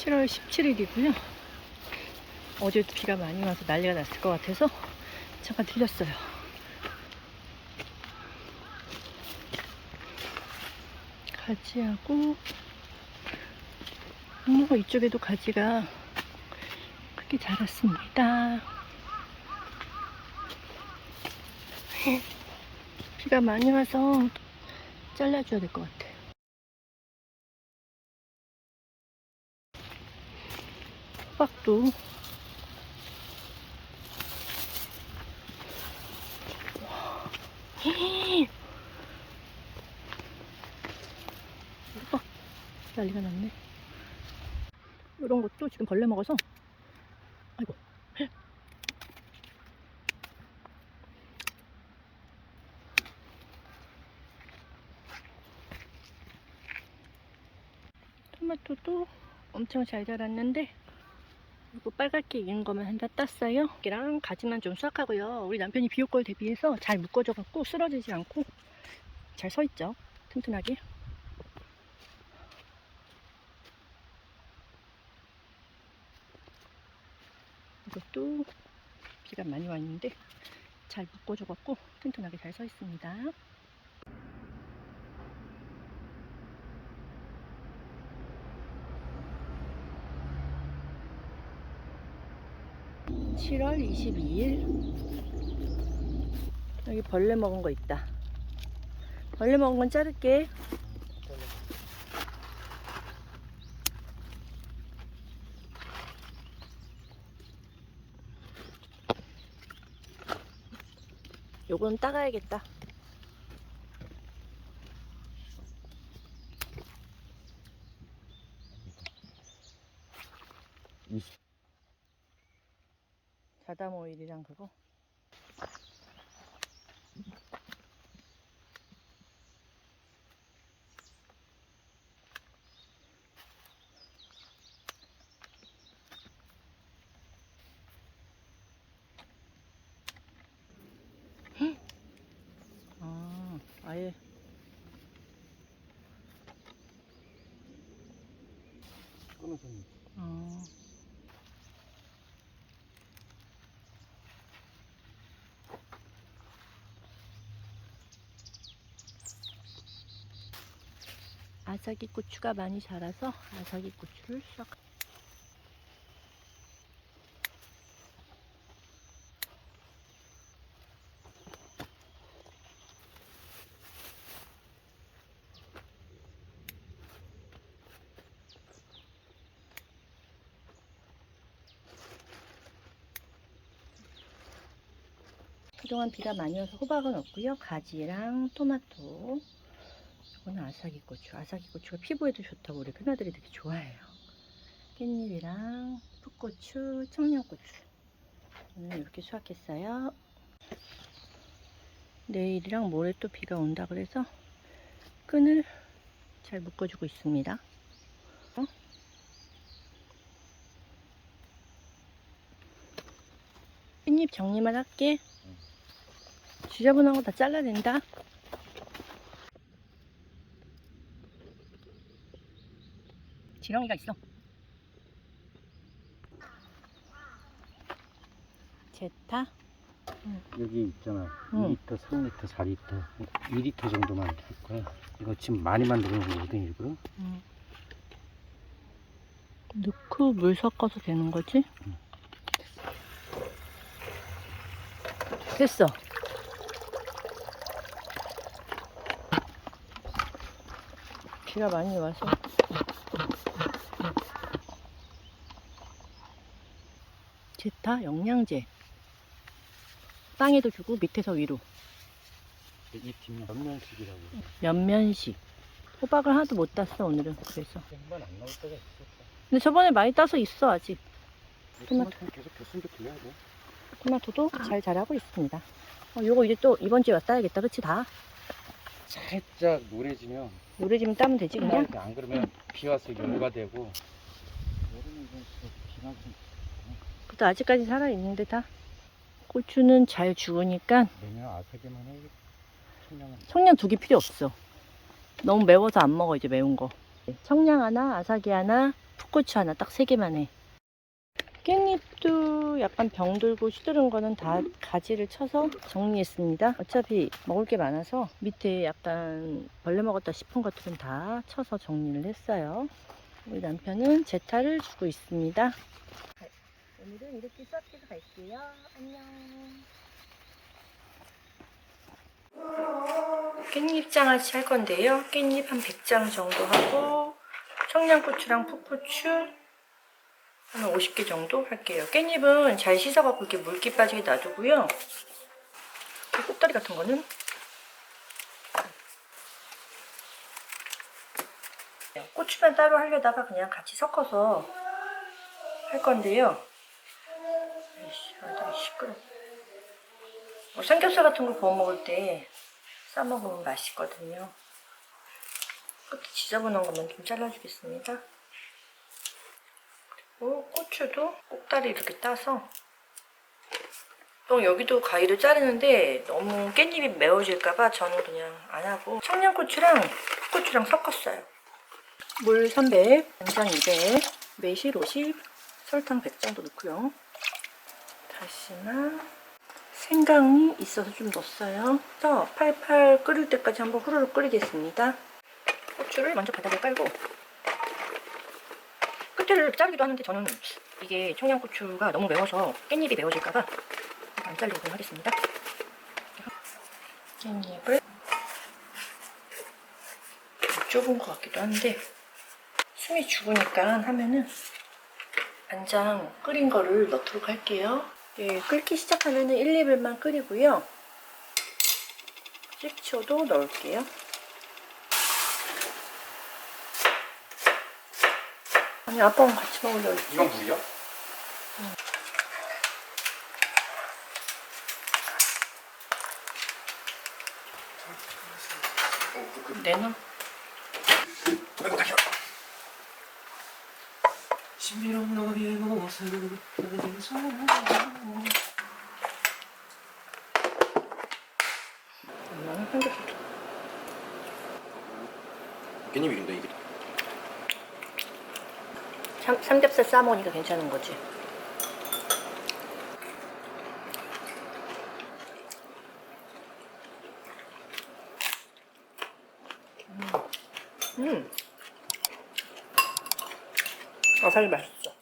7월 17일이고요. 어제도 비가 많이 와서 난리가 났을 것 같아서 잠깐 들렸어요. 가지하고 뭐 이쪽에도 가지가 크게 자랐습니다. 비가 많이 와서 잘라줘야 될 것 같아요. 호박도. 호박 난리가 났네. 이런 것도 지금 벌레 먹어서. 아이고. 토마토도 엄청 잘 자랐는데 이거 빨갛게 익은 것만 한 다 땄어요. 이랑 가지만 좀 수확하고요. 우리 남편이 비올 걸 대비해서 잘 묶어줘갖고 쓰러지지 않고 잘 서 있죠. 튼튼하게. 이것도 비가 많이 와 있는데 잘 묶어줘 갖고 튼튼하게 잘 서 있습니다. 칠월 22일 여기 벌레 먹은 거 있다. 벌레 먹은 건 자를게. 요건 따가야겠다. 자담 오일이랑 그거. 헉! 아, 아예 끊어서 어. 아삭이 고추가 많이 자라서 아삭이 고추를 싹 그동안 비가 많이 와서 호박은 없고요. 가지랑 토마토. 이거는 아삭이 고추. 아삭이 고추가 피부에도 좋다고 우리 큰아들이 되게 좋아해요. 깻잎이랑 풋고추, 청양고추. 오늘 이렇게 수확했어요. 내일이랑 모레 또 비가 온다 그래서 끈을 잘 묶어주고 있습니다. 어? 깻잎 정리만 할게. 지저분한 거 다 잘라낸다. 지렁이가 있어. 제타? 여기 있잖아. 응. 2리터, 3리터, 4리터, 2리터 정도만 할 거야. 이거 지금 많이 만드는 거거든 일부러. 넣고 물 섞어서 되는 거지? 응. 됐어. 비가 많이 와서. 제타 영양제. 땅에도 주고 밑에서 위로. 이 뒷면 전면식이라고. 면면식. 호박을 하나도 못 땄어 오늘은 그래서. 한번 안 나올 때가 있었어. 근데 저번에 많이 따서 있어 아직. 토마토. 계속 됐으면 좋겠네. 토마토도 잘 자라고 있습니다. 어, 요거 이제 또 이번 주에 왔다야겠다. 그치 다? 살짝 노래지면 노래지면 따면 되지 그냥? 안 그러면 비 와서 열가 되고. 여름에 비가 좀 그래도 아직까지 살아있는데 다. 고추는 잘 죽으니까 내년 아삭이만 해. 청량은 청양 두개 필요 없어. 너무 매워서 안 먹어 이제 매운 거. 청양 하나, 아삭이 하나, 풋고추 하나 딱 세 개만 해. 깻잎도 약간 병들고 시들은 거는 다 가지를 쳐서 정리했습니다. 어차피 먹을 게 많아서 밑에 약간 벌레 먹었다 싶은 것들은 다 쳐서 정리를 했어요. 우리 남편은 제타를 주고 있습니다. 오늘은 이렇게 수업해서 갈게요. 안녕. 깻잎 장아찌 할 건데요. 깻잎 한 100장 정도 하고 청양고추랑 풋고추 한 50개 정도 할게요. 깻잎은 잘 씻어갖고 이렇게 물기 빠지게 놔두고요. 이 꼭다리 같은 거는 고추만 따로 하려다가 그냥 같이 섞어서 할 건데요. 시끄러. 뭐 삼겹살 같은 거 구워 먹을 때 싸 먹으면 맛있거든요. 끝에 지저분한 것만 좀 잘라주겠습니다. 그리고 고추도 꼭다리 이렇게 따서 또 여기도 가위로 자르는데 너무 깻잎이 매워질까봐 저는 그냥 안 하고 청양고추랑 풋고추랑 섞었어요. 물 300, 간장 200, 매실 50, 설탕 100 정도 넣고요. 다시마, 생강이 있어서 좀 넣었어요. 그래서 팔팔 끓을 때까지 한번 후루룩 끓이겠습니다. 고추를 먼저 바닥에 깔고 끝에를 자르기도 하는데 저는 이게 청양고추가 너무 매워서 깻잎이 매워질까봐 안 자르고 하겠습니다. 깻잎을 좁은 것 같기도 한데 숨이 죽으니까 하면은 간장 끓인 거를 넣도록 할게요. 예, 끓기 시작하면은 1, 2분만 끓이고요. 식초도 넣을게요. 아니 아빠랑 같이 먹으려고 했지. 이건 물이야? 내놔. 아이고 다리야. 신비로운 너의 모 깻잎이 근데 이게 삼, 삼겹살 싸 먹으니까 괜찮은 거지. 음. 음. 아사리 맛있어.